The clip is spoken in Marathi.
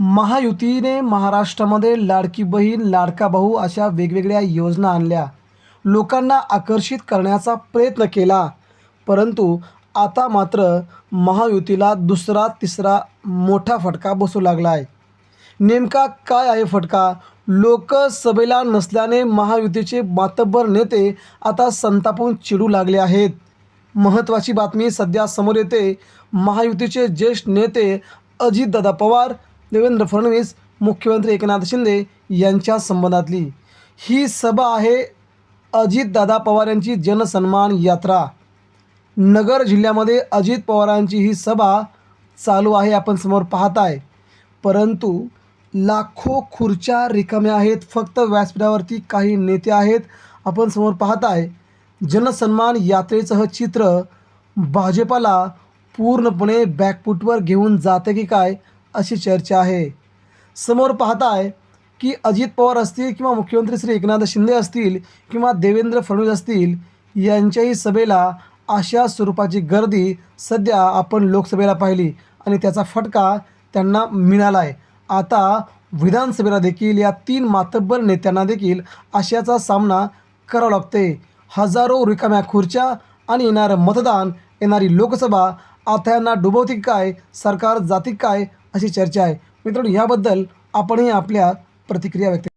महायुतीने महाराष्ट्रामध्ये लाडकी बहीण लाडका भाऊ अशा वेगवेगळ्या योजना आणल्या. लोकांना आकर्षित करण्याचा प्रयत्न केला. परंतु आता मात्र महायुतीला दुसरा तिसरा मोठा फटका बसू लागला आहे नेमका काय आहे फटका? लोकसभेला नसल्याने महायुतीचे मातब्बर नेते आता संतापून चिडू लागले आहेत. महत्त्वाची बातमी सध्या समोर येते. महायुतीचे ज्येष्ठ नेते अजितदादा पवार देवेंद्र फडणवीस मुख्यमंत्री एकनाथ शिंदे यांच्या संबंधातली. ही सभा आहे अजितदादा पवार यांची जनसन्मान यात्रा. नगर जिल्ह्यामध्ये अजित पवारांची ही सभा चालू आहे आपण समोर पाहत आहे परंतु लाखो खुर्च्या रिकाम्या आहेत फक्त व्यासपीठावरती काही नेते आहेत आपण समोर पाहत आहे जनसन्मान यात्रेचं हे चित्र भाजपाला पूर्णपणे बॅकफूटवर घेऊन जाते की काय? अशी चर्चा आहे. समोर पाहताय की अजित पवार असतील किंवा मुख्यमंत्री श्री एकनाथ शिंदे असतील किंवा देवेंद्र फडणवीस असतील यांच्याही सभेला अशा स्वरूपाची गर्दी सध्या आपण लोकसभेला पाहिली आणि त्याचा फटका त्यांना मिळाला आहे आता विधानसभेला देखील या तीन मातब्बर नेत्यांना देखील अशाचा सामना करावा लागते हजारो रिकाम्या खुर्च्या आणि येणारं मतदान येणारी लोकसभा आता यांना डुबवती काय सरकार जाती काय अशी चर्चा आहे. मित्रांनो याबद्दल आपणही आपल्या प्रतिक्रिया व्यक्त